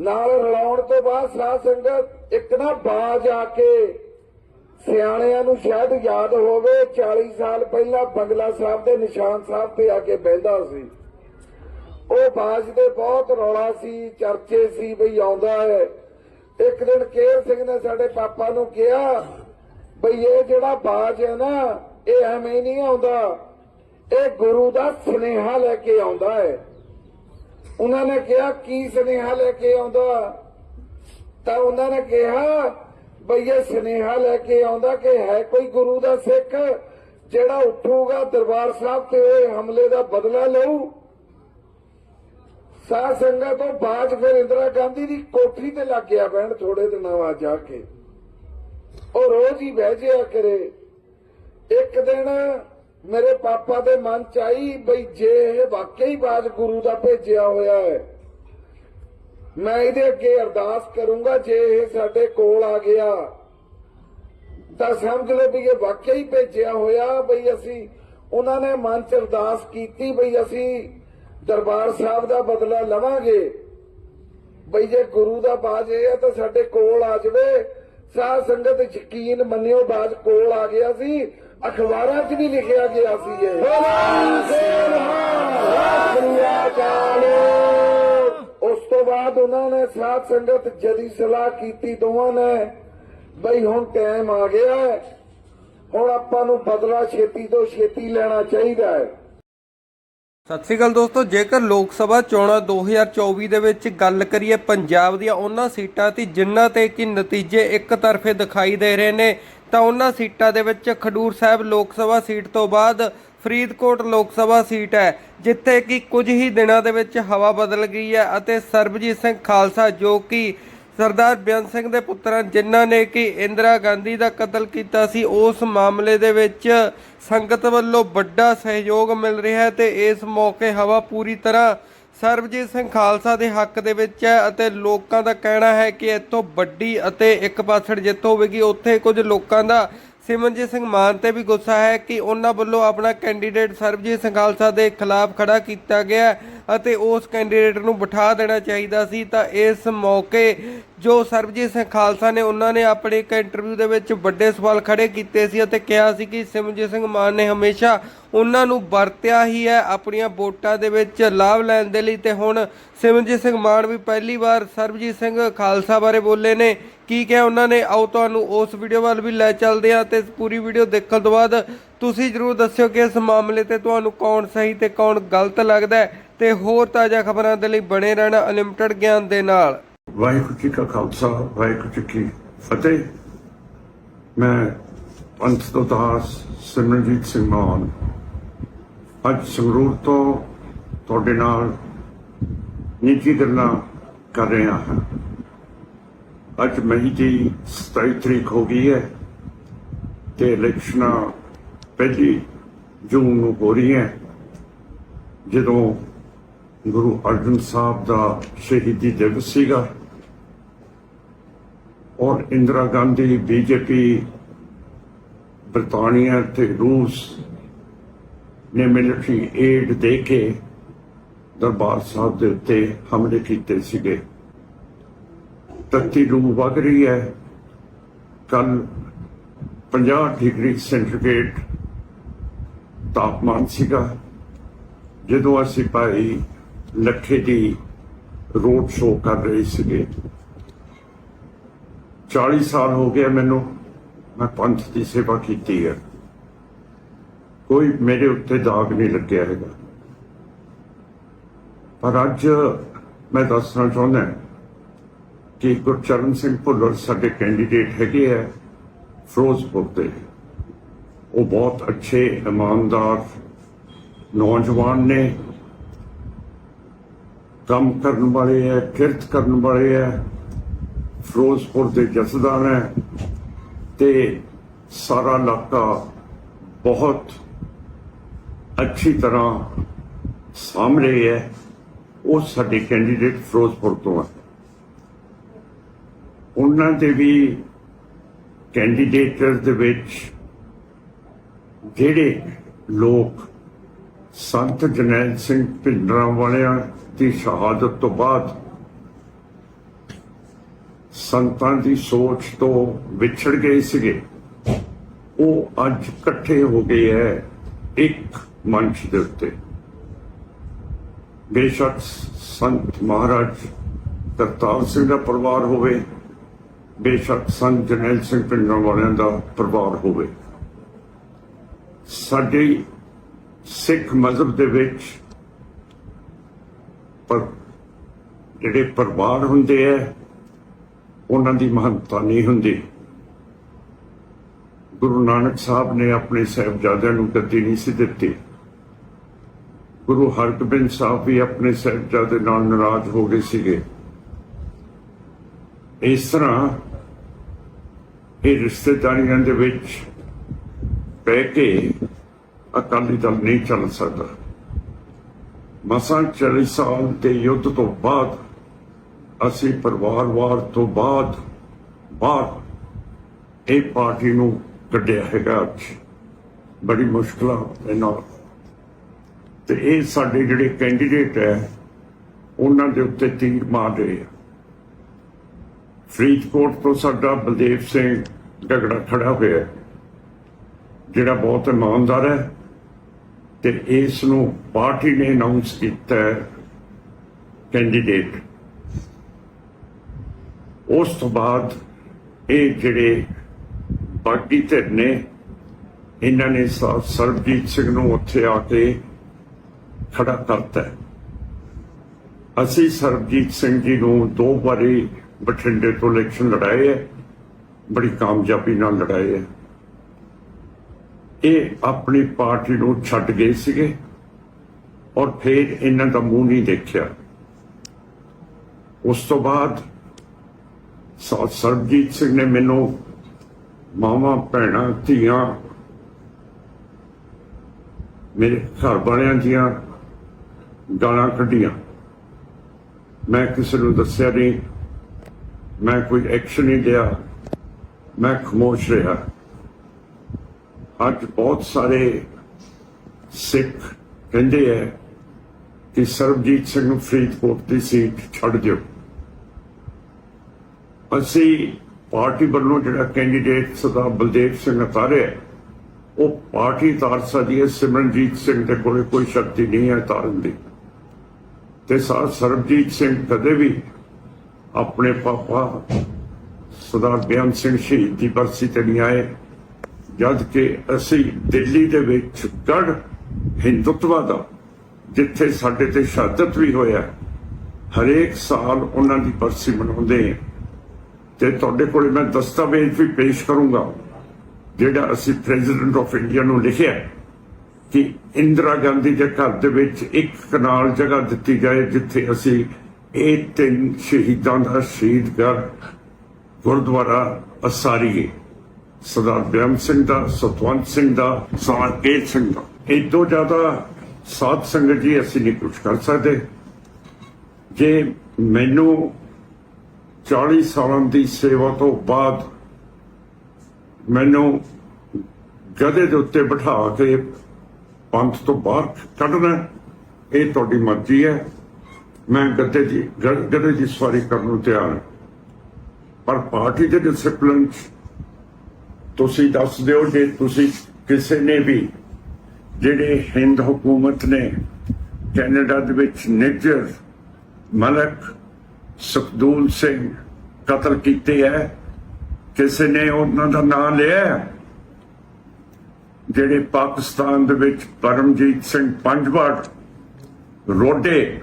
ਨਾਲ ਰਲਾਉਣ ਤੋਂ ਬਾਅਦ ਸਾਧ ਸੰਗਤ ਇੱਕ ਨਾ ਬਾਜ ਆ ਕੇ ਸਿਆਣਿਆਂ ਨੂੰ ਸ਼ਾਇਦ ਯਾਦ ਹੋਵੇ 40 ਸਾਲ ਪਹਿਲਾਂ ਬੰਗਲਾ ਸਾਹਿਬ ਦੇ ਨਿਸ਼ਾਨ ਸਾਹਿਬ ਤੇ ਆ ਕੇ ਬਹਿੰਦਾ ਸੀ। ਉਹ ਬਾਜ ਦੇ ਬਹੁਤ ਰੌਲਾ ਸੀ, ਚਰਚੇ ਸੀ ਬਈ ਆਉਂਦਾ ਹੈ। ਇੱਕ ਦਿਨ ਕੇਰ ਸਿੰਘ ਨੇ ਸਾਡੇ ਪਾਪਾ ਨੂੰ ਕਿਹਾ, ਬਈ ਇਹ ਜਿਹੜਾ ਬਾਜ ਹੈ ਨਾ, ਇਹ ਐਵੇਂ ਨਹੀਂ ਆਉਂਦਾ। ਇਹ ਗੁਰੂ ਦਾ ਸੁਨੇਹਾ ਲੈ ਕੇ ਆਉਂਦਾ ਹੈ। ਉਹਨਾਂ ਨੇ ਕਿਹਾ, ਕੀ ਸੁਨੇਹਾ ਲੈ ਕੇ ਆਉਂਦਾ? ਤਾਂ ਉਹਨਾਂ ਨੇ ਕਿਹਾ, ਬਈ ਇਹ ਸੁਨੇਹਾ ਲੈ ਕੇ ਆਉਂਦਾ ਕਿ ਹੈ ਕੋਈ ਗੁਰੂ ਦਾ ਸਿੱਖ ਜਿਹੜਾ ਉੱਠੂਗਾ ਦਰਬਾਰ ਸਾਹਿਬ ਤੇ ਹੋਏ ਹਮਲੇ ਦਾ ਬਦਲਾ ਲਊ। ਸਾਧ ਸੰਗਤ ਤੋਂ ਬਾਅਦ ਫਿਰ ਇੰਦਰਾ ਗਾਂਧੀ ਦੀ ਕੋਠੀ ਤੇ ਲੱਗ ਗਿਆ ਬਹਿਣ ਥੋੜੇ ਦਿਨਾਂ ਬਾਅਦ ਜਾ ਕੇ। ਉਹ ਰੋਜ਼ ਹੀ ਬਹਿ ਜਿਆ ਕਰੇ। ਇੱਕ ਦਿਨ ਮੇਰੇ ਪਾਪਾ ਦੇ ਮਨ ਚ ਆਈ ਬਈ ਜੇ ਇਹ ਵਾਕਈ ਬਾਜ ਗੁਰੂ ਦਾ ਭੇਜਿਆ ਹੋਇਆ ਹੈ, ਮੈਂ ਇਹਦੇ ਅੱਗੇ ਅਰਦਾਸ ਕਰੂੰਗਾ ਜੇ ਇਹ ਸਾਡੇ ਕੋਲ ਆ ਗਿਆ, ਤਾਂ ਸਮਝ ਲਓ ਵੀ ਇਹ ਵਾਕਈ ਭੇਜਿਆ ਹੋਇਆ ਬਈ ਅਸੀਂ, ਉਹਨਾਂ ਨੇ ਮਨ ਚ ਅਰਦਾਸ ਕੀਤੀ ਬਈ ਅਸੀਂ ਦਰਬਾਰ ਸਾਹਿਬ ਦਾ ਬਦਲਾ ਲਵਾਂਗੇ। ਬਈ ਜੇ ਗੁਰੂ ਦਾ ਬਾਜ ਇਹ ਹੈ ਤਾਂ ਸਾਡੇ ਕੋਲ ਆ ਜਾਵੇ। ਸਾਧ ਸੰਗਤ ਯਕੀਨ ਮੰਨਿਓ ਬਾਜ ਕੋਲ ਆ ਗਿਆ ਸੀ ਅਖਬਾਰਾਂ 'ਚ ਵੀ ਲਿਖਿਆ ਗਿਆ ਸੀ ਇਹ। ਉਸ ਤੋਂ ਬਾਅਦ ਉਹਨਾਂ ਨੇ ਸਾਧ ਸੰਗਤ ਜਦੀ ਸਲਾਹ ਕੀਤੀ ਦੋਵਾਂ ਨੇ, ਬਈ ਹੁਣ ਟਾਈਮ ਆ ਗਿਆ ਹੈ, ਹੁਣ ਆਪਾਂ ਨੂੰ ਬਦਲਾ ਛੇਤੀ ਤੋਂ ਛੇਤੀ ਲੈਣਾ ਚਾਹੀਦਾ ਹੈ। ਸਤਿ ਸ਼੍ਰੀ ਅਕਾਲ ਦੋਸਤੋ, ਜੇਕਰ ਲੋਕ ਸਭਾ ਚੋਣਾਂ 2024 ਦੇ ਵਿੱਚ ਗੱਲ ਕਰੀਏ, ਪੰਜਾਬ ਦੀਆਂ ਉਹਨਾਂ ਸੀਟਾਂ ਤੇ ਜਿਨ੍ਹਾਂ ਤੇ ਕਿ ਨਤੀਜੇ ਇੱਕ ਤਰਫੇ ਦਿਖਾਈ ਦੇ ਰਹੇ ਨੇ ਤਾਂ ਉਹਨਾਂ ਸੀਟਾਂ ਦੇ ਵਿੱਚ ਖਡੂਰ ਸਾਹਿਬ ਲੋਕ ਸਭਾ ਸੀਟ ਤੋਂ ਬਾਅਦ ਫਰੀਦਕੋਟ ਲੋਕ ਸਭਾ ਸੀਟ ਹੈ, ਜਿੱਥੇ ਕਿ ਕੁਝ ਹੀ ਦਿਨਾਂ ਦੇ ਵਿੱਚ ਹਵਾ ਬਦਲ ਗਈ ਹੈ ਅਤੇ ਸਰਬਜੀਤ ਸਿੰਘ ਖਾਲਸਾ ਜੋ ਕਿ ਸਰਦਾਰ ਬੇਅੰਤ ਸਿੰਘ ਦੇ ਪੁੱਤਰਾਂ ਜਿਨ੍ਹਾਂ ਨੇ ਕਿ ਇੰਦਰਾ ਗਾਂਧੀ ਦਾ ਕਤਲ ਕੀਤਾ ਸੀ, ਉਸ ਮਾਮਲੇ ਦੇ ਵਿੱਚ ਸੰਗਤ ਵੱਲੋਂ ਵੱਡਾ ਸਹਿਯੋਗ ਮਿਲ ਰਿਹਾ ਹੈ ਤੇ ਇਸ ਮੌਕੇ ਹਵਾ ਪੂਰੀ ਤਰ੍ਹਾਂ ਸਰਬਜੀਤ ਸਿੰਘ ਖਾਲਸਾ ਦੇ ਹੱਕ ਦੇ ਵਿੱਚ ਹੈ ਅਤੇ ਲੋਕਾਂ ਦਾ ਕਹਿਣਾ ਹੈ ਕਿ ਇੱਥੋਂ ਵੱਡੀ ਅਤੇ ਇੱਕ ਪਾਸੜ ਜਿੱਤ ਹੋਵੇਗੀ। ਉੱਥੇ ਕੁਝ ਲੋਕਾਂ ਦਾ ਸਿਮਰਨਜੀਤ ਸਿੰਘ ਮਾਨ ਤੇ ਵੀ ਗੁੱਸਾ ਹੈ ਕਿ ਉਹਨਾਂ ਵੱਲੋਂ ਆਪਣਾ ਕੈਂਡੀਡੇਟ ਸਰਬਜੀਤ ਸਿੰਘ ਖਾਲਸਾ ਦੇ ਖਿਲਾਫ ਖੜਾ ਕੀਤਾ ਗਿਆ ਅਤੇ ਉਸ ਕੈਂਡੀਡੇਟ ਨੂੰ ਬਿਠਾ ਦੇਣਾ ਚਾਹੀਦਾ ਸੀ। ਤਾਂ ਇਸ ਮੌਕੇ ਜੋ ਸਰਬਜੀਤ ਸਿੰਘ ਖਾਲਸਾ ਨੇ ਉਹਨਾਂ ਨੇ ਆਪਣੇ ਇੱਕ ਇੰਟਰਵਿਊ ਦੇ ਵਿੱਚ ਵੱਡੇ ਸਵਾਲ ਖੜੇ ਕੀਤੇ ਸੀ ਅਤੇ ਕਿਹਾ ਸੀ ਕਿ ਸਿਮਰਜੀਤ ਸਿੰਘ ਮਾਨ ਨੇ ਹਮੇਸ਼ਾ ਉਹਨਾਂ ਨੂੰ ਵਰਤਿਆ ਹੀ ਹੈ, ਆਪਣੀਆਂ ਵੋਟਾਂ ਦੇ ਵਿੱਚ ਲਾਭ ਲੈਣ ਦੇ ਲਈ। ਤੇ ਹੁਣ ਸਿਮਰਜੀਤ ਸਿੰਘ ਮਾਨ ਵੀ ਪਹਿਲੀ ਵਾਰ ਸਰਬਜੀਤ ਸਿੰਘ ਖਾਲਸਾ ਬਾਰੇ ਬੋਲੇ ਨੇ। ਕੀ ਕਿਹਾ ਉਹਨਾਂ ਨੇ? ਆਓ ਤੁਹਾਨੂੰ ਉਸ ਵੀਡੀਓ ਵੱਲ ਵੀ ਲੈ ਚੱਲਦੇ ਹਾਂ ਤੇ ਪੂਰੀ ਵੀਡੀਓ ਦੇਖਣ ਤੋਂ ਬਾਅਦ ਤੁਸੀਂ ਜਰੂਰ ਦੱਸਿਓ ਕਿ ਇਸ ਮਾਮਲੇ ਤੇ ਤੁਹਾਨੂੰ ਕੌਣ ਸਹੀ ਤੇ ਕੌਣ ਗਲਤ ਲੱਗਦਾ ਹੈ। ਤੇ ਹੋਰ ਤਾਜ਼ਾ ਖਬਰਾਂ ਦੇ ਲਈ ਬਣੇ ਰਹਿਣਾ ਅਨਲਿਮਟਿਡ ਗਿਆਨ ਦੇ ਨਾਲ। ਵਾਹਿਗੁਰੂ ਜੀ ਕਾ ਖਾਲਸਾ, ਵਾਹਿਗੁਰੂ ਜੀ ਕੀ ਫਤਿਹ। ਮੈਂ ਪੰਥ ਤੋਂ ਦਾਸ ਸਿਮਰਨਜੀਤ ਸਿੰਘ ਮਾਨ। ਅੱਜ ਸੰਗਰੂਰ ਤੋਂ ਤੁਹਾਡੇ ਨਾਲ ਨਿੱਜੀ ਗੱਲਾਂ ਕਰ ਰਿਹਾ ਹਾਂ। ਅੱਜ ਮਈ ਦੀ 27 ਤਰੀਕ ਹੋ ਗਈ ਹੈ ਤੇ ਇਲੈਕਸ਼ਨਾਂ ਪਹਿਲੀ ਜੂਨ ਨੂੰ ਹੋ ਰਹੀਆਂ। ਜਦੋਂ ਗੁਰੂ ਅਰਜਨ ਸਾਹਿਬ ਦਾ ਸ਼ਹੀਦੀ ਦਿਵਸ ਸੀਗਾ ਔਰ ਇੰਦਰਾ ਗਾਂਧੀ, ਬੀਜੇਪੀ ਬ੍ਰਿਟਾਨੀਆ ਤੇ ਰੂਸ ਨੇ ਮਿਲਟਰੀ ਏਡ ਦੇ ਕੇ ਦਰਬਾਰ ਸਾਹਿਬ ਦੇ ਉੱਤੇ ਹਮਲੇ ਕੀਤੇ ਸੀਗੇ। ਤੱਤੀ ਨੂੰ ਵਗ ਰਹੀ ਹੈ। ਕੱਲ 50 ਡਿਗਰੀ ਸੈਂਟੀਗ੍ਰੇਡ ਤਾਪਮਾਨ ਸੀਗਾ। ਜਦੋਂ ਅਸੀਂ ਭਾਈ ਲੱਖੇ ਦੀ ਰੋਡ ਸ਼ੋਅ ਕਰ ਰਹੇ ਸੀਗੇ 40 ਸਾਲ ਹੋ ਗਏ ਮੈਨੂੰ। ਮੈਂ ਪੰਥ ਦੀ ਸੇਵਾ ਕੀਤੀ ਹੈ। ਕੋਈ ਮੇਰੇ ਉੱਤੇ ਦਾਗ ਨਹੀਂ ਲੱਗਿਆ ਹੈਗਾ। ਪਰ ਅੱਜ ਮੈਂ ਦੱਸਣਾ ਚਾਹੁੰਦਾ ਕਿ ਗੁਰਚਰਨ ਸਿੰਘ ਭੁੱਲਰ ਸਾਡੇ ਕੈਂਡੀਡੇਟ ਹੈਗੇ ਆ ਫਿਰੋਜ਼ਪੁਰ ਦੇ। ਉਹ ਬਹੁਤ ਅੱਛੇ, ਇਮਾਨਦਾਰ ਨੌਜਵਾਨ ਨੇ। ਕੰਮ ਕਰਨ ਵਾਲੇ ਹੈ ਕਿਰਤ ਕਰਨ ਵਾਲੇ ਹੈ ਫਿਰੋਜ਼ਪੁਰ ਦੇ ਜਸਦਾਰ ਹੈ ਤੇ ਸਾਰਾ ਇਲਾਕਾ ਬਹੁਤ ਅੱਛੀ ਤਰ੍ਹਾਂ ਸਾਹਮਣੇ ਹੈ। ਉਹ ਸਾਡੇ ਕੈਂਡੀਡੇਟ ਫਿਰੋਜ਼ਪੁਰ ਤੋਂ ਹੈ। ਉਹਨਾਂ ਦੇ ਵੀ ਕੈਂਡੀਡੇਟਰ ਦੇ ਵਿੱਚ ਜਿਹੜੇ ਲੋਕ ਸੰਤ ਜਨੈਲ ਸਿੰਘ ਭਿੰਡਰਾਂ ਵਾਲਿਆਂ ਦੀ ਸ਼ਹਾਦਤ ਤੋਂ ਬਾਅਦ ਸੰਤਾਂ ਦੀ ਸੋਚ ਤੋਂ ਵਿਛੜ ਗਏ ਸੀਗੇ। ਉਹ ਅੱਜ ਇਕੱਠੇ ਹੋ ਗਏ ਹੈ ਇੱਕ ਮੰਚ ਦੇ ਉੱਤੇ। ਬੇਸ਼ੱਕ ਸੰਤ ਮਹਾਰਾਜ ਕਰਤਾਰ ਸਿੰਘ ਦਾ ਪਰਿਵਾਰ ਹੋਵੇ, ਬੇਸ਼ੱਕ ਸੰਤ ਜਰਨੈਲ ਸਿੰਘ ਪਿੰਡਾਂ ਵਾਲਿਆਂ ਦਾ ਪਰਿਵਾਰ ਹੋਵੇ। ਸਾਡੇ ਸਿੱਖ ਮਜ਼ਹਬ ਦੇ ਵਿੱਚ ਪਰ ਜਿਹੜੇ ਪਰਿਵਾਰ ਹੁੰਦੇ ਆ ਉਹਨਾਂ ਦੀ ਮਹੰਤਤਾ ਨਹੀਂ ਹੁੰਦੀ। ਗੁਰੂ ਨਾਨਕ ਸਾਹਿਬ ਨੇ ਆਪਣੇ ਸਾਹਿਬਜ਼ਾਦਿਆਂ ਨੂੰ ਗੱਦੀ ਨਹੀਂ ਸੀ ਦਿੱਤੀ। ਗੁਰੂ ਹਰਗੋਬਿੰਦ ਸਾਹਿਬ ਵੀ ਆਪਣੇ ਸਾਹਿਬਜ਼ਾਦੇ ਨਾਲ ਨਾਰਾਜ਼ ਹੋ ਗਏ ਸੀਗੇ। ਇਸ ਤਰ੍ਹਾਂ ਇਹ ਰਿਸ਼ਤੇਦਾਰੀਆਂ ਦੇ ਵਿੱਚ ਪੈ ਕੇ ਅਕਾਲੀ ਦਲ ਨਹੀਂ ਚੱਲ ਸਕਦਾ। ਮਸਾਂ 40 ਸਾਲ ਦੇ ਯੁੱਧ ਤੋਂ ਬਾਅਦ ਅਸੀਂ ਪਰਿਵਾਰਵਾਰ ਤੋਂ ਬਾਅਦ ਬਾਹਰ ਇਹ ਪਾਰਟੀ ਨੂੰ ਕੱਢਿਆ ਹੈਗਾ ਅੱਜ। ਬੜੀ ਮੁਸ਼ਕਲਾਂ ਦੇ ਨਾਲ। ਤੇ ਇਹ ਸਾਡੇ ਜਿਹੜੇ ਕੈਂਡੀਡੇਟ ਹੈ, ਉਹਨਾਂ ਦੇ ਉੱਤੇ ਤੀਰ ਮਾਰ ਰਹੇ ਆ। ਫਰੀਦਕੋਟ ਤੋਂ ਸਾਡਾ ਬਲਦੇਵ ਸਿੰਘ ਝਗੜਾ ਖੜਾ ਹੋਇਆ। ਜਿਹੜਾ ਬਹੁਤ ਇਮਾਨਦਾਰ ਹੈ ਤੇ ਇਸ ਨੂੰ ਪਾਰਟੀ ਨੇ ਅਨਾਉਂਸ ਕੀਤਾ ਕੈਂਡੀਡੇਟ ਉਸ ਤੋਂ ਬਾਅਦ ਇਹ ਜਿਹੜੇ ਬਾਗੀ ਧਿਰ ਨੇ, ਇਹਨਾਂ ਨੇ ਸਰਬਜੀਤ ਸਿੰਘ ਨੂੰ ਉੱਥੇ ਆ ਕੇ ਖੜਾ ਕਰਤਾ। ਅਸੀਂ ਸਰਬਜੀਤ ਸਿੰਘ ਜੀ ਨੂੰ ਦੋ ਵਾਰੀ ਬਠਿੰਡੇ ਤੋਂ ਇਲੈਕਸ਼ਨ ਲੜਾਏ ਹੈ, ਬੜੀ ਕਾਮਯਾਬੀ ਨਾਲ ਲੜਾਏ ਹੈ। ਇਹ ਆਪਣੀ ਪਾਰਟੀ ਨੂੰ ਛੱਡ ਗਏ ਸੀਗੇ ਔਰ ਫਿਰ ਇਹਨਾਂ ਦਾ ਮੂੰਹ ਨਹੀਂ ਦੇਖਿਆ। ਉਸ ਤੋਂ ਬਾਅਦ ਸਰਬਜੀਤ ਸਿੰਘ ਨੇ ਮੈਨੂੰ ਮਾਵਾਂ, ਭੈਣਾਂ, ਧੀਆਂ, ਮੇਰੇ ਘਰ ਵਾਲਿਆਂ ਦੀਆਂ ਗਾਲਾਂ ਕੱਢੀਆਂ। ਮੈਂ ਕਿਸੇ ਨੂੰ ਦੱਸਿਆ ਨਹੀਂ। ਮੈਂ ਕੋਈ ਐਕਸ਼ਨ ਨਹੀਂ ਲਿਆ। ਮੈਂ ਖਮੋਸ਼ ਰਿਹਾ। ਅੱਜ ਬਹੁਤ ਸਾਰੇ ਸਿੱਖ ਕਹਿੰਦੇ ਐ ਕਿ ਸਰਬਜੀਤ ਸਿੰਘ ਨੂੰ ਫਰੀਦਕੋਟ ਦੀ ਸੀਟ ਛੱਡ ਦਿਓ। ਅਸੀਂ ਪਾਰਟੀ ਵੱਲੋਂ ਜਿਹੜਾ ਕੈਂਡੀਡੇਟ ਸਰਦਾਰ ਬਲਦੇਵ ਸਿੰਘ ਉਤਾਰਿਆ ਹੈ, ਉਹ ਪਾਰਟੀ ਤਾਰ ਸਕਦੀ ਹੈ ਸਿਮਰਨਜੀਤ ਸਿੰਘ ਦੇ ਕੋਲੇ ਕੋਈ ਸ਼ਕਤੀ ਨਹੀਂ ਹੈ ਤਾਰਨ ਦੀ। ਤੇ ਸਾ ਸਰਬਜੀਤ ਸਿੰਘ ਕਦੇ ਵੀ ਆਪਣੇ ਪਾਪਾ ਸਰਦਾਰ ਬਿਆਨ ਸਿੰਘ ਸ਼ਹੀਦ ਦੀ ਬਰਸੀ ਤੇ ਨਹੀਂ ਆਏ ਜਦ ਕਿ ਅਸੀਂ ਦਿੱਲੀ ਦੇ ਵਿੱਚ ਗੜ ਹਿੰਦੁੱਤਵਾ ਦਾ ਜਿੱਥੇ ਸਾਡੇ ਤੇ ਸ਼ਹਾਦਤ ਵੀ ਹੋਇਆ ਹਰੇਕ ਸਾਲ ਉਹਨਾਂ ਦੀ ਬਰਸੀ ਮਨਾਉਂਦੇ ਹਾਂ। ਤੇ ਤੁਹਾਡੇ ਕੋਲ ਮੈਂ ਦਸਤਾਵੇਜ਼ ਵੀ ਪੇਸ਼ ਕਰੂੰਗਾ, ਜਿਹੜਾ ਅਸੀਂ ਪ੍ਰੈਜ਼ੀਡੈਂਟ ਆਫ ਇੰਡੀਆ ਨੂੰ ਲਿਖਿਆ ਕਿ ਇੰਦਰਾ ਗਾਂਧੀ ਦੇ ਘਰ ਦੇ ਵਿੱਚ ਇੱਕ ਕਨਾਲ ਜਗ੍ਹਾ ਦਿੱਤੀ ਜਾਏ ਜਿੱਥੇ ਅਸੀਂ ਇਹ ਤਿੰਨ ਸ਼ਹੀਦਾਂ ਦਾ ਸ਼ਹੀਦਗੜ ਗੁਰਦੁਆਰਾ ਅਸਾਰੀਏ ਸਰਦਾਰ ਬਿਆਮ ਸਿੰਘ ਦਾ, ਸਤਵੰਤ ਸਿੰਘ ਦਾ, ਸਰਦਾਰ ਸਿੰਘ ਦਾ। ਇਹ ਤੋਂ ਜ਼ਿਆਦਾ ਸਾਧ ਸੰਗਤ ਜੀ ਅਸੀਂ ਨਹੀਂ ਕੁਝ ਕਰ ਸਕਦੇ। ਜੇ ਮੈਨੂੰ 40 ਸਾਲਾਂ ਦੀ ਸੇਵਾ ਤੋਂ ਬਾਅਦ ਮੈਨੂੰ ਗਧੇ ਦੇ ਉੱਤੇ ਬਿਠਾ ਕੇ ਪੰਥ ਤੋਂ ਬਾਹਰ ਕੱਢਣਾ ਇਹ ਤੁਹਾਡੀ ਮਰਜ਼ੀ ਹੈ। ਮੈਂ ਗੱਦੇ ਦੀ ਗ- ਗਧੇ ਦੀ ਸਵਾਰੀ ਕਰਨ ਨੂੰ ਤਿਆਰ ਹਾਂ। ਪਰ ਪਾਰਟੀ ਦੇ ਡਿਸਪਲਿਨ ਚ ਤੁਸੀਂ ਦੱਸ ਦਿਓ ਜੇ ਤੁਸੀਂ ਕਿਸੇ ਨੇ ਵੀ ਜਿਹੜੇ ਹਿੰਦ ਹਕੂਮਤ ਨੇ ਕੈਨੇਡਾ ਦੇ ਵਿੱਚ ਨਿੱਜਰ, ਮਲਕ ਸੁਖਦੂਲ ਸਿੰਘ ਕਤਲ ਕੀਤੇ ਹੈ ਕਿਸੇ ਨੇ ਉਹਨਾਂ ਦਾ ਨਾਮ ਲਿਆ ਜਿਹੜੇ ਪਾਕਿਸਤਾਨ ਦੇ ਵਿੱਚ ਪਰਮਜੀਤ ਸਿੰਘ ਪੰਜਵਾੜ ਰੋਡੇ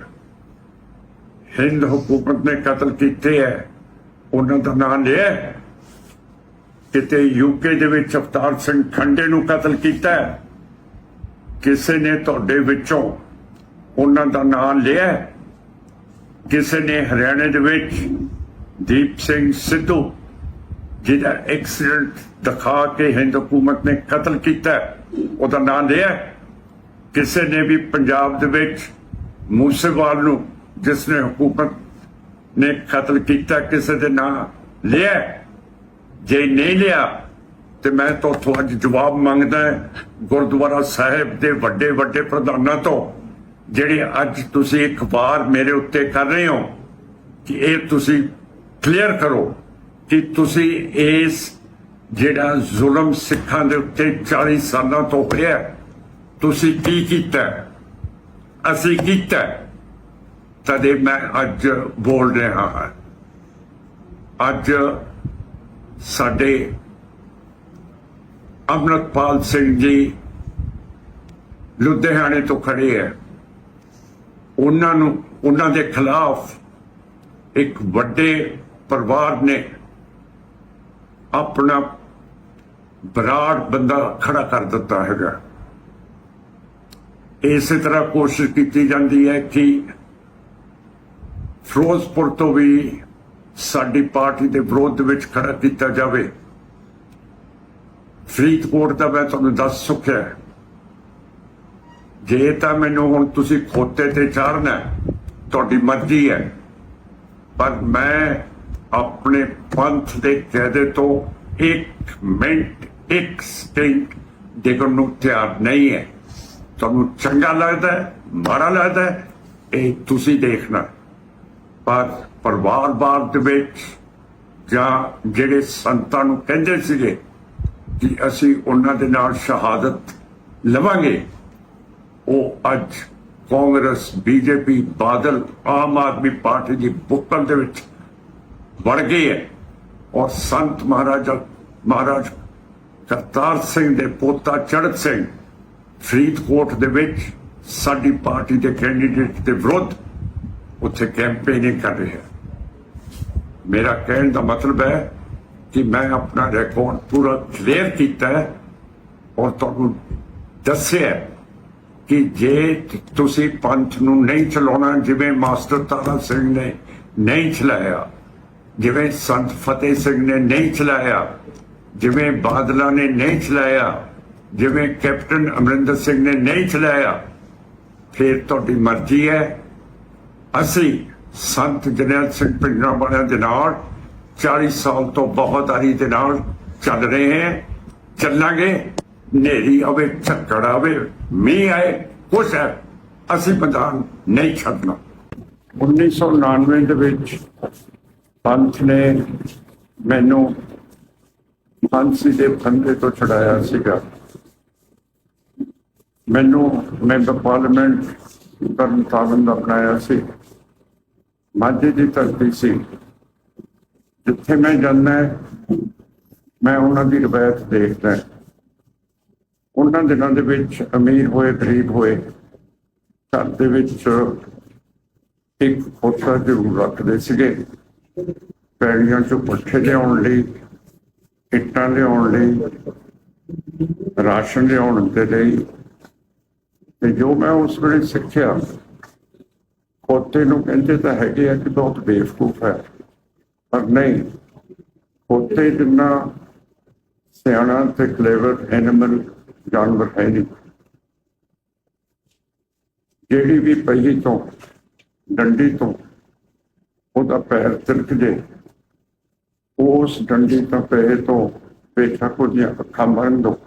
ਹਿੰਦ ਹਕੂਮਤ ਨੇ ਕਤਲ ਕੀਤੇ ਹੈ ਉਹਨਾਂ ਦਾ ਨਾਮ ਲਿਆ ਕਿਤੇ ਯੂਕੇ ਦੇ ਵਿੱਚ ਅਵਤਾਰ ਸਿੰਘ ਖੰਡੇ ਨੂੰ ਕਤਲ ਕੀਤਾ ਕਿਸੇ ਨੇ ਤੁਹਾਡੇ ਵਿੱਚੋਂ ਉਹਨਾਂ ਦਾ ਨਾਮ ਲਿਆ ਕਿਸੇ ਨੇ ਹਰਿਆਣੇ ਦੇ ਵਿੱਚ ਦੀਪ ਸਿੰਘ ਸਿੱਧੂ, ਜਿਹਦਾ ਐਕਸੀਡੈਂਟ ਦਿਖਾ ਕੇ ਹਿੰਦ ਹਕੂਮਤ ਨੇ ਕਤਲ ਕੀਤਾ, ਉਹਦਾ ਨਾਮ ਲਿਆ ਕਿਸੇ ਨੇ ਵੀ ਪੰਜਾਬ ਦੇ ਵਿੱਚ ਮੂਸੇਵਾਲ ਨੂੰ, ਜਿਸ ਨੇ ਹਕੂਮਤ ਨੇ ਕਤਲ ਕੀਤਾ, ਕਿਸੇ ਦੇ ਨਾਂ ਲਿਆ ਜੇ ਨਹੀਂ ਲਿਆ, ਤੇ ਮੈਂ ਤੁਹਾਥੋਂ ਅੱਜ ਜਵਾਬ ਮੰਗਦਾ ਗੁਰਦੁਆਰਾ ਸਾਹਿਬ ਦੇ ਵੱਡੇ ਵੱਡੇ ਪ੍ਰਧਾਨਾਂ ਤੋਂ। ਜਿਹੜੇ ਅੱਜ ਤੁਸੀਂ ਇੱਕ ਵਾਰ ਮੇਰੇ ਉੱਤੇ ਕਰ ਰਹੇ ਹੋ, ਕਿ ਇਹ ਤੁਸੀਂ ਕਲੀਅਰ ਕਰੋ ਕਿ ਤੁਸੀਂ ਇਸ ਜਿਹੜਾ ਜ਼ੁਲਮ ਸਿੱਖਾਂ ਦੇ ਉੱਤੇ 40 ਸਾਲਾਂ ਤੋਂ ਹੋਇਆ ਤੁਸੀਂ ਕੀ ਕੀਤਾ ਅਸੀਂ ਕੀਤਾ ਤਦੇ ਮੈਂ ਅੱਜ ਬੋਲ ਰਿਹਾ ਹਾਂ। ਅੱਜ ਸਾਡੇ ਅਮਰਤਪਾਲ ਸਿੰਘ ਜੀ ਲੁਧਿਆਣੇ ਤੋਂ ਖੜੇ ਹੈ। ਉਹਨਾਂ ਨੂੰ, ਉਹਨਾਂ ਦੇ ਖਿਲਾਫ ਇੱਕ ਵੱਡੇ ਪਰਿਵਾਰ ਨੇ ਆਪਣਾ ਬਰਾੜ ਬੰਦਾ ਖੜਾ ਕਰ ਦਿੱਤਾ ਹੈਗਾ। ਇਸੇ ਤਰ੍ਹਾਂ ਕੋਸ਼ਿਸ਼ ਕੀਤੀ ਜਾਂਦੀ ਹੈ ਕਿ ਫਿਰੋਜ਼ਪੁਰ ਤੋਂ ਵੀ ਸਾਡੀ ਪਾਰਟੀ ਦੇ ਵਿਰੋਧ ਵਿੱਚ ਖੜਾ ਕੀਤਾ ਜਾਵੇ। ਫਰੀਦਕੋਟ ਦਾ ਮੈਂ ਤੁਹਾਨੂੰ ਦੱਸ ਚੁੱਕਿਆ ਜੇ ਤਾਂ ਮੈਨੂੰ ਹੁਣ ਤੁਸੀਂ ਖੋਤੇ ਤੇ ਚਾੜਨਾ ਤੁਹਾਡੀ ਮਰਜ਼ੀ ਹੈ। ਪਰ ਮੈਂ ਆਪਣੇ ਪੰਥ ਦੇ ਕਾਇਦੇ ਤੋਂ ਇੱਕ ਮਿੰਟ, ਇੱਕ ਸਕਿੰਟ ਦੇਖਣ ਨੂੰ ਤਿਆਰ ਨਹੀਂ ਹੈ। ਤੁਹਾਨੂੰ ਚੰਗਾ ਲੱਗਦਾ ਹੈ, ਮਾੜਾ ਲੱਗਦਾ ਹੈ, ਇਹ ਤੁਸੀਂ ਦੇਖਣਾ ਪਰ ਪਰਿਵਾਰ ਬਾਦ ਦੇ ਵਿੱਚ ਜਾਂ ਜਿਹੜੇ ਸੰਤਾਂ ਨੂੰ ਕਹਿੰਦੇ ਸੀਗੇ ਕਿ ਅਸੀਂ ਉਹਨਾਂ ਦੇ ਨਾਲ ਸ਼ਹਾਦਤ ਲਵਾਂਗੇ ਉਹ ਅੱਜ ਕਾਂਗਰਸ, ਬੀਜੇਪੀ, ਬਾਦਲ, ਆਮ ਆਦਮੀ ਪਾਰਟੀ ਦੀ ਬੁੱਕਲ ਦੇ ਵਿੱਚ ਵੜ ਗਏ ਹੈ। ਔਰ ਸੰਤ ਮਹਾਰਾਜਾ, ਮਹਾਰਾਜ ਕਰਤਾਰ ਸਿੰਘ ਦੇ ਪੋਤਾ ਚੜਤ ਸਿੰਘ ਫਰੀਦਕੋਟ ਦੇ ਵਿੱਚ ਸਾਡੀ ਪਾਰਟੀ ਦੇ ਕੈਂਡੀਡੇਟ ਦੇ ਵਿਰੁੱਧ ਉੱਥੇ ਕੈਂਪੇਨਿੰਗ ਕਰ ਰਿਹਾ ਮੇਰਾ ਕਹਿਣ ਦਾ ਮਤਲਬ ਹੈ ਕਿ ਮੈਂ ਆਪਣਾ ਰਿਕਾਰਡ ਪੂਰਾ ਕਲੀਅਰ ਕੀਤਾ ਹੈ ਔਰ ਤੁਹਾਨੂੰ ਦੱਸਿਆ ਕਿ ਜੇ ਤੁਸੀਂ ਪੰਥ ਨੂੰ ਨਹੀਂ ਚਲਾਉਣਾ, ਜਿਵੇਂ ਮਾਸਟਰ ਤਾਰਾ ਸਿੰਘ ਨੇ ਨਹੀਂ ਚਲਾਇਆ, ਜਿਵੇਂ ਸੰਤ ਫਤਿਹ ਸਿੰਘ ਨੇ ਨਹੀਂ ਚਲਾਇਆ, ਜਿਵੇਂ ਬਾਦਲਾਂ ਨੇ ਨਹੀਂ ਚਲਾਇਆ, ਜਿਵੇਂ ਕੈਪਟਨ ਅਮਰਿੰਦਰ ਸਿੰਘ ਨੇ ਨਹੀਂ ਚਲਾਇਆ, ਫਿਰ ਤੁਹਾਡੀ ਮਰਜ਼ੀ ਹੈ। ਅਸੀਂ ਸੰਤ ਜਨਰਲ ਸਿੰਘ ਪਿੰਡਾਂ ਵਾਲਿਆਂ ਦੇ ਨਾਲ 40 ਸਾਲ ਤੋਂ ਬਹੁਤ ਆਰੀ ਦੇ ਨਾਲ ਚੱਲ ਰਹੇ ਹਾਂ। ਚੱਲਾਂਗੇ। ਨੇਰੀ ਆਵੇ, ਝੱਕੜ ਆਵੇ, ਮੀਂਹ ਆਏ ਕੁਛ ਹੈ। ਅਸੀਂ ਮੈਦਾਨ ਨਹੀਂ ਛੱਡਣਾ। 1999 ਦੇ ਵਿੱਚ ਪੰਥ ਨੇ ਮੈਨੂੰ ਫਾਂਸੀ ਦੇ ਫੰਦੇ ਤੋਂ ਛਡਾਇਆ ਸੀਗਾ। ਮੈਨੂੰ ਮੈਂਬਰ ਪਾਰਲੀਮੈਂਟ ਕਰਨ ਤਾਰਨ ਦਾ ਬਣਾਇਆ ਸੀ। ਮਾਝੇ ਦੀ ਧਰਤੀ ਸੀ। ਜਿੱਥੇ ਮੈਂ ਜਾਂਦਾ, ਮੈਂ ਉਹਨਾਂ ਦੀ ਰਵਾਇਤ ਦੇਖਦਾ। ਉਹਨਾਂ ਦਿਨਾਂ ਦੇ ਵਿੱਚ ਅਮੀਰ ਹੋਏ, ਗਰੀਬ ਹੋਏ, ਘਰ ਦੇ ਵਿੱਚ ਇੱਕ ਖੋਸਾ ਜ਼ਰੂਰ ਰੱਖਦੇ ਸੀਗੇ। ਪੈੜੀਆਂ ਚੋਂ ਪੱਠੇ ਲਿਆਉਣ ਲਈ, ਇੱਟਾਂ ਲਿਆਉਣ ਲਈ, ਰਾਸ਼ਨ ਲਿਆਉਣ ਦੇ ਲਈ। ਤੇ ਜੋ ਮੈਂ ਉਸ ਵੇਲੇ ਸਿੱਖਿਆ ਖੋਤੇ ਨੂੰ ਕਹਿੰਦੇ ਤਾਂ ਹੈਗੇ ਆ ਕਿ ਬਹੁਤ ਬੇਵਕੂਫ ਹੈ, ਪਰ ਨਹੀਂ ਖੋਤੇ ਜਿੰਨਾ ਸਿਆਣਾ ਤੇ ਕਲੇਵਰ ਐਨੀਮਲ ਜਾਨਵਰ ਹੈ ਨਹੀਂ। ਜਿਹੜੀ ਵੀ ਪਹਿਲੀ ਤੋਂ ਡੰਡੀ ਤੋਂ ਉਹਦਾ ਪੈਰ ਤਿਲਕ ਜੇ ਉਸ ਡੰਡੀ ਤੋਂ ਪਏ ਤੋਂ ਬੇਸ਼ੱਕ ਉਹਦੀਆਂ ਅੱਖਾਂ ਮਰਨ ਦੋ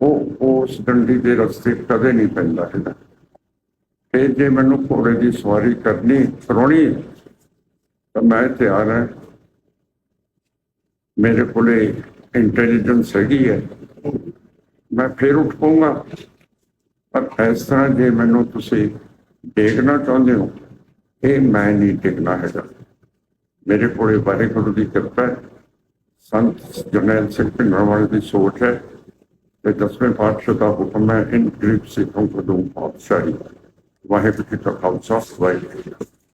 ਉਹ ਉਸ ਡੰਡੀ ਦੇ ਰਸਤੇ ਕਦੇ ਨਹੀਂ ਪੈਂਦਾ ਹੈਗਾ। ਤੇ ਜੇ ਮੈਨੂੰ ਘੋੜੇ ਦੀ ਸਵਾਰੀ ਕਰਨੀ ਕਰਾਉਣੀ ਹੈ, ਤਾਂ ਮੈਂ ਤਿਆਰ ਹਾਂ। ਮੇਰੇ ਕੋਲੇ ਇੰਟੈਲੀਜੈਂਸ ਹੈਗੀ ਹੈ। ਮੈਂ ਫੇਰ ਉੱਠ ਪਊਂਗਾ। ਪਰ ਇਸ ਤਰ੍ਹਾਂ ਜੇ ਮੈਨੂੰ ਤੁਸੀਂ ਦੇਖਣਾ ਚਾਹੁੰਦੇ ਹੋ, ਇਹ ਮੈਂ ਨਹੀਂ ਟਿਕਣਾ ਹੈਗਾ। ਮੇਰੇ ਕੋਲੇ ਵਾਹਿਗੁਰੂ ਦੀ ਕਿਰਪਾ ਹੈ। ਸੰਤ ਜਰਨੈਲ ਸਿੰਘ ਪਿੰਡਰਵਾਲ ਦੀ ਸੋਚ ਹੈ ਤੇ ਦਸਵੇਂ ਪਾਤਸ਼ਾਹ ਦਾ ਹੁਕਮ ਹੈ, ਇਨ ਗ੍ਰਿਪ ਸਿੱਖੋਂ ਕੋ ਪਾਤਸ਼ਾਹੀ। ਵਾਹਿਗੁਰੂ ਜੀ ਕਾ ਖਾਲਸਾ, ਵਾਹਿਗੁਰੂ ਜੀ